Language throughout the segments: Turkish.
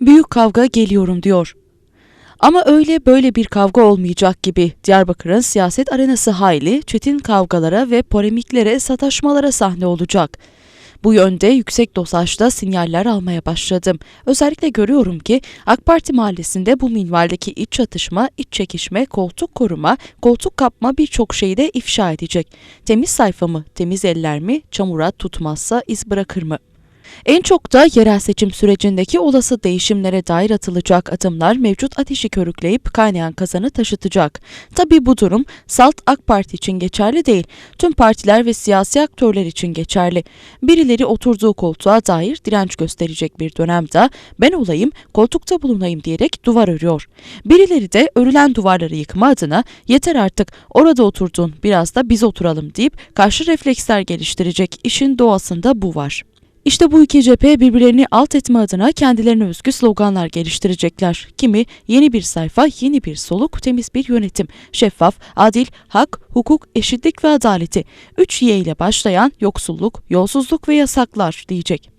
Büyük kavga geliyorum diyor. Ama öyle böyle bir kavga olmayacak gibi. Diyarbakır'ın siyaset arenası hayli, çetin kavgalara ve polemiklere, sataşmalara sahne olacak. Bu yönde yüksek dozajda sinyaller almaya başladım. Özellikle görüyorum ki AK Parti mahallesinde bu minvaldeki iç çatışma, iç çekişme, koltuk koruma, koltuk kapma birçok şeyi de ifşa edecek. Temiz sayfa mı, temiz eller mi, çamura tutmazsa iz bırakır mı? En çok da yerel seçim sürecindeki olası değişimlere dair atılacak adımlar mevcut ateşi körükleyip kaynayan kazanı taşıtacak. Tabii bu durum salt AK Parti için geçerli değil, tüm partiler ve siyasi aktörler için geçerli. Birileri oturduğu koltuğa dair direnç gösterecek bir dönemde ben olayım, koltukta bulunayım diyerek duvar örüyor. Birileri de örülen duvarları yıkma adına yeter artık orada oturduğun biraz da biz oturalım deyip karşı refleksler geliştirecek işin doğasında bu var. İşte bu iki cephe birbirlerini alt etme adına kendilerine özgü sloganlar geliştirecekler. Kimi yeni bir sayfa, yeni bir soluk, temiz bir yönetim, şeffaf, adil, hak, hukuk, eşitlik ve adaleti. Üç Y ile başlayan yoksulluk, yolsuzluk ve yasaklar diyecek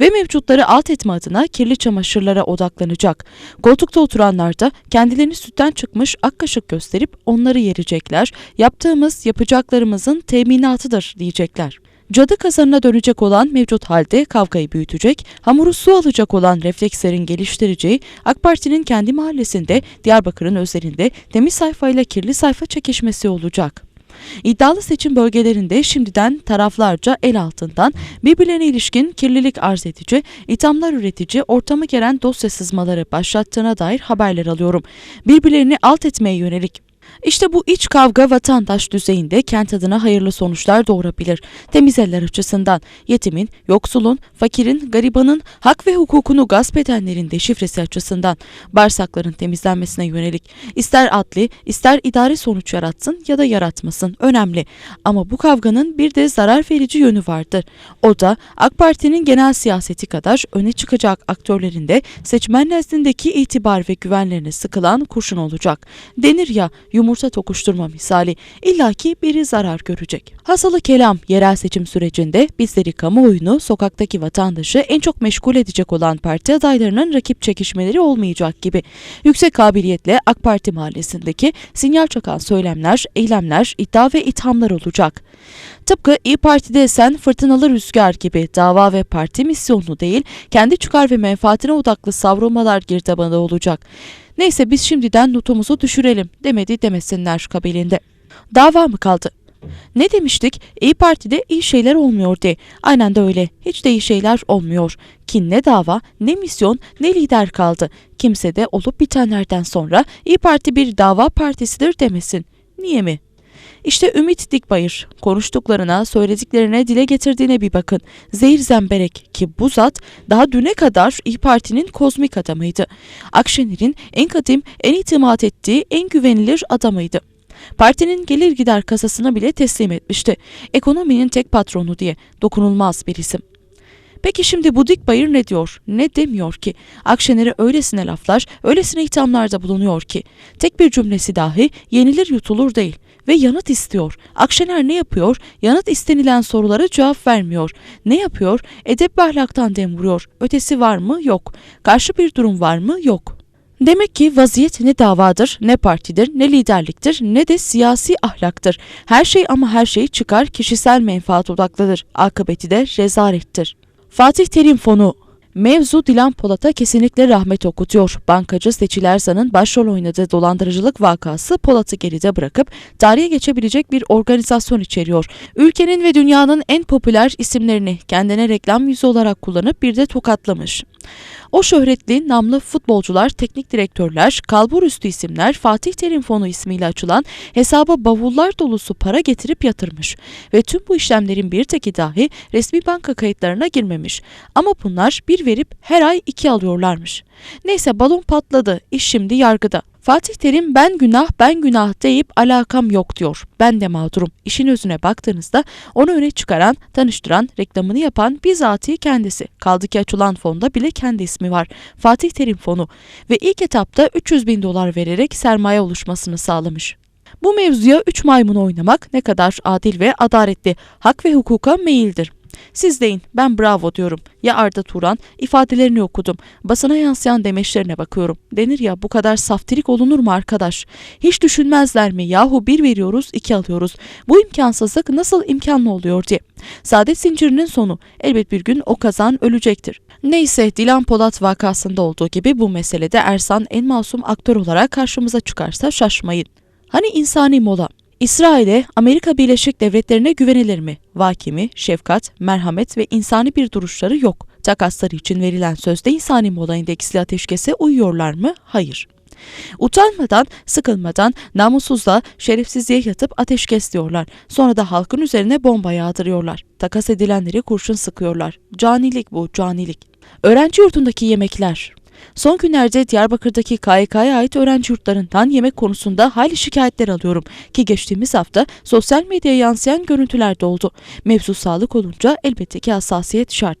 ve mevcutları alt etme adına kirli çamaşırlara odaklanacak. Koltukta oturanlar da kendilerini sütten çıkmış ak kaşık gösterip onları yerecekler. Yaptığımız yapacaklarımızın teminatıdır diyecekler. Cadı kazanına dönecek olan mevcut halde kavgayı büyütecek, hamuru su alacak olan reflekslerin geliştireceği AK Parti'nin kendi mahallesinde Diyarbakır'ın özelinde temiz sayfayla kirli sayfa çekişmesi olacak. İddialı seçim bölgelerinde şimdiden taraflarca el altından birbirlerine ilişkin kirlilik arz edici, ithamlar üretici, ortamı gelen dosya sızmaları başlattığına dair haberler alıyorum. Birbirlerini alt etmeye yönelik işte bu iç kavga vatandaş düzeyinde kent adına hayırlı sonuçlar doğurabilir. Temiz eller açısından yetimin, yoksulun, fakirin, garibanın, hak ve hukukunu gasp edenlerin de şifresi açısından bağırsakların temizlenmesine yönelik ister adli ister idari sonuç yaratsın ya da yaratmasın önemli. Ama bu kavganın bir de zarar verici yönü vardır. O da AK Parti'nin genel siyaseti kadar öne çıkacak aktörlerin de seçmen nezdindeki itibar ve güvenlerine sıkılan kurşun olacak. Denir ya yumurta tokuşturma misali illaki biri zarar görecek. Hasalı kelam yerel seçim sürecinde bizleri kamuoyunu sokaktaki vatandaşı en çok meşgul edecek olan parti adaylarının rakip çekişmeleri olmayacak gibi. Yüksek kabiliyetle AK Parti mahallesindeki sinyal çakan söylemler, eylemler, iddia ve ithamlar olacak. Tıpkı İyi Parti'de esen fırtınalı rüzgar gibi dava ve parti misyonunu değil, kendi çıkar ve menfaatine odaklı savrulmalar girdabında olacak. Neyse biz şimdiden notumuzu düşürelim demedi demesinler kabiliğinde. Dava mı kaldı? Ne demiştik? İyi Parti'de iyi şeyler olmuyor diye. Aynen de öyle. Hiç de iyi şeyler olmuyor. Ki ne dava, ne misyon, ne lider kaldı. Kimse de olup bitenlerden sonra İyi Parti bir dava partisidir demesin. Niye mi? İşte Ümit Dikbayır konuştuklarına, söylediklerine, dile getirdiğine bir bakın. Zehir Zemberek ki bu zat daha düne kadar İyi Parti'nin kozmik adamıydı. Akşener'in en kadim, en itimat ettiği, en güvenilir adamıydı. Partinin gelir gider kasasını bile teslim etmişti. Ekonominin tek patronu diye dokunulmaz bir isim. Peki şimdi bu Dikbayır ne diyor? Ne demiyor ki? Akşener'e öylesine laflar, öylesine ithamlarda bulunuyor ki. Tek bir cümlesi dahi yenilir yutulur değil ve yanıt istiyor. Akşener ne yapıyor? Yanıt istenilen sorulara cevap vermiyor. Ne yapıyor? Edep ve ahlaktan dem vuruyor. Ötesi var mı? Yok. Karşı bir durum var mı? Yok. Demek ki vaziyet ne davadır, ne partidir, ne liderliktir, ne de siyasi ahlaktır. Her şey ama her şey çıkar kişisel menfaat odaklıdır. Akıbeti de rezalettir. Fatih Terim Fonu Mevzu Dilan Polat'a kesinlikle rahmet okutuyor. Bankacı Seçil Erzan'ın başrol oynadığı dolandırıcılık vakası Polat'ı geride bırakıp tarihe geçebilecek bir organizasyon içeriyor. Ülkenin ve dünyanın en popüler isimlerini kendine reklam yüzü olarak kullanıp bir de tokatlamış. O şöhretli, namlı futbolcular, teknik direktörler, kalbur üstü isimler Fatih Terim Fonu ismiyle açılan hesaba bavullar dolusu para getirip yatırmış ve tüm bu işlemlerin bir teki dahi resmi banka kayıtlarına girmemiş. Ama bunlar bir verip her ay iki alıyorlarmış. Neyse balon patladı, iş şimdi yargıda. Fatih Terim ben günah ben günah deyip alakam yok diyor. Ben de mağdurum. İşin özüne baktığınızda onu öne çıkaran, tanıştıran, reklamını yapan bizatihi kendisi. Kaldı ki açılan fonda bile kendi ismi var. Fatih Terim fonu ve ilk etapta 300 bin dolar vererek sermaye oluşmasını sağlamış. Bu mevzuya üç maymun oynamak ne kadar adil ve adaletli, hak ve hukuka meyildir. Siz deyin, ben bravo diyorum. Ya Arda Turan, ifadelerini okudum. Basına yansıyan demeçlerine bakıyorum. Denir ya bu kadar saftirik olunur mu arkadaş? Hiç düşünmezler mi? Yahu bir veriyoruz, iki alıyoruz. Bu imkansızlık nasıl imkanlı oluyor diye. Saadet zincirinin sonu. Elbet bir gün o kazan ölecektir. Neyse Dilan Polat vakasında olduğu gibi bu meselede Ersan en masum aktör olarak karşımıza çıkarsa şaşmayın. Hani insani mola? İsrail'e Amerika Birleşik Devletleri'ne güvenilir mi? Vakimi, şefkat, merhamet ve insani bir duruşları yok. Takasları için verilen sözde insani mola indeksli ateşkese uyuyorlar mı? Hayır. Utanmadan, sıkılmadan, namussuzla, şerefsizliğe yatıp ateşkes diyorlar. Sonra da halkın üzerine bomba yağdırıyorlar. Takas edilenleri kurşun sıkıyorlar. Canilik bu, canilik. Öğrenci yurdundaki yemekler. Son günlerde Diyarbakır'daki KYK'ya ait öğrenci yurtlarından yemek konusunda hayli şikayetler alıyorum ki geçtiğimiz hafta sosyal medyaya yansıyan görüntüler de oldu. Mevzu sağlık olunca elbette ki hassasiyet şart.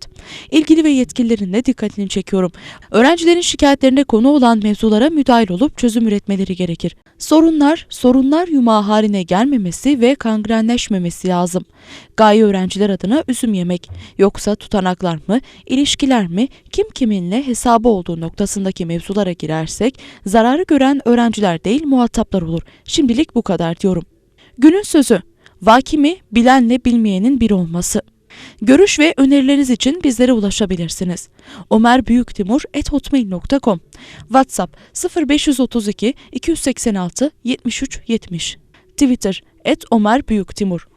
İlgili ve yetkililerin de dikkatini çekiyorum. Öğrencilerin şikayetlerine konu olan mevzulara müdahil olup çözüm üretmeleri gerekir. Sorunlar, sorunlar yumağı haline gelmemesi ve kangrenleşmemesi lazım. Gaye öğrenciler adına üzüm yemek. Yoksa tutanaklar mı, ilişkiler mi, kim kiminle hesabı olduğu noktasındaki mevzulara girersek zararı gören öğrenciler değil muhataplar olur. Şimdilik bu kadar diyorum. Günün sözü. Vakimi bilenle bilmeyenin bir olması. Görüş ve önerileriniz için bizlere ulaşabilirsiniz. Ömer Büyüktimur ethotmail.com WhatsApp 0532 286 73 70 Twitter et Ömer Büyüktimur